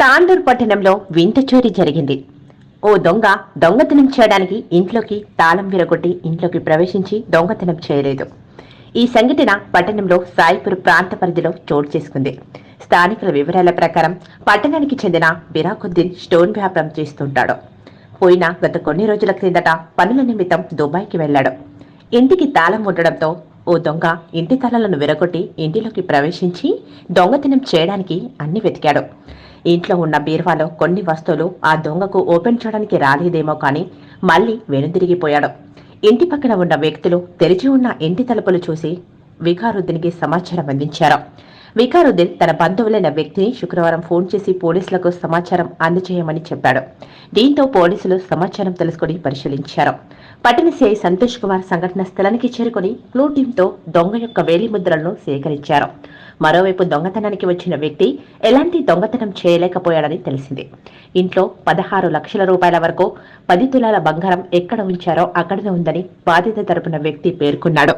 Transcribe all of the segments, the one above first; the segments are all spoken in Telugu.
తాండూర్ పట్టణంలో వింత చోరీ జరిగింది. ఓ దొంగ దొంగతనం చేయడానికి ఇంట్లోకి తాళం విరగొట్టి ఇంట్లోకి ప్రవేశించి దొంగతనం చేయలేదు. ఈ సంఘటన పట్టణంలో సాయిపూర్ ప్రాంత పరిధిలో చోటు చేసుకుంది. స్థానికుల వివరాల ప్రకారం పట్టణానికి చెందిన బిరాకుద్దీన్ స్టోన్ వ్యాపారం చేస్తుంటాడు. పోయిన గత కొన్ని రోజుల క్రిందట పనుల నిమిత్తం దుబాయ్కి వెళ్ళాడు. ఇంటికి తాళం ఉండడంతో ఓ దొంగ ఇంటి తాళాలను విరగొట్టి ఇంటిలోకి ప్రవేశించి దొంగతనం చేయడానికి అన్ని వెతికాడు. ఇంట్లో ఉన్న బీర్వాలో కొన్ని వస్తువులు ఆ దొంగకు ఓపెన్ చేయడానికి రాలేదేమో కానీ మళ్ళీ వెనుదిరిగిపోయాడు. ఇంటి పక్కన ఉన్న వ్యక్తులు తెరిచి ఉన్న ఇంటి తలుపులు చూసి వికారుద్దీన్కి సమాచారం అందించారు. వికారుద్దీన్ తన బంధువులైన వ్యక్తిని శుక్రవారం ఫోన్ చేసి పోలీసులకు సమాచారం అందజేయమని చెప్పాడు. దీంతో పోలీసులు సమాచారం తెలుసుకుని పరిశీలించారు. పట్టణ సిఐ సంతోష్ కుమార్ సంఘటన స్థలానికి చేరుకుని క్లూ టీంతో దొంగ యొక్క వేలి ముద్రలను సేకరించారు. మరోవైపు దొంగతనానికి వచ్చిన వ్యక్తి ఎలాంటి దొంగతనం చేయలేకపోయాడని తెలిసింది. ఇంట్లో పదహారు లక్షల రూపాయల వరకు పది తులాల బంగారం ఎక్కడ ఉంచారో అక్కడనే ఉందని బాధిత తరపున వ్యక్తి పేర్కొన్నాడు.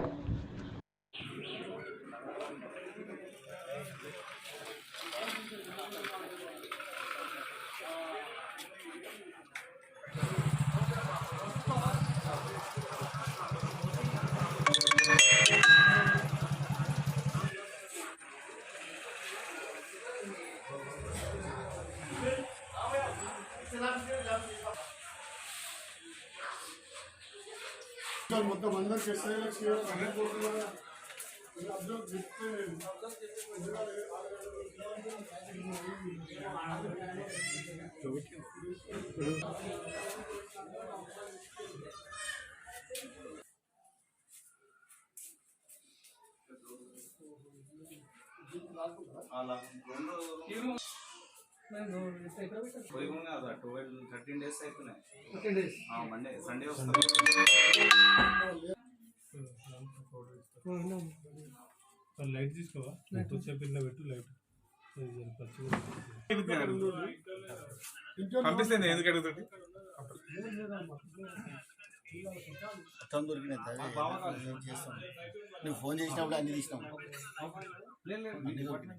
మొత్తం అందరికి ఎస్ఐలకు హండ్రెడ్ పోతున్నారు థర్టీన్ డేస్ మండే సండే వస్తుంది లైట్ తీసుకోవా? ఇట్లా పెట్టు లైట్ పంపిస్తుంది ఎందుకు అడుగుతుంది మొత్తం దొరికినాయి చేస్తాం? నువ్వు ఫోన్ చేసినప్పుడు అన్ని తీసినాం. అన్ని దొరికినాయి.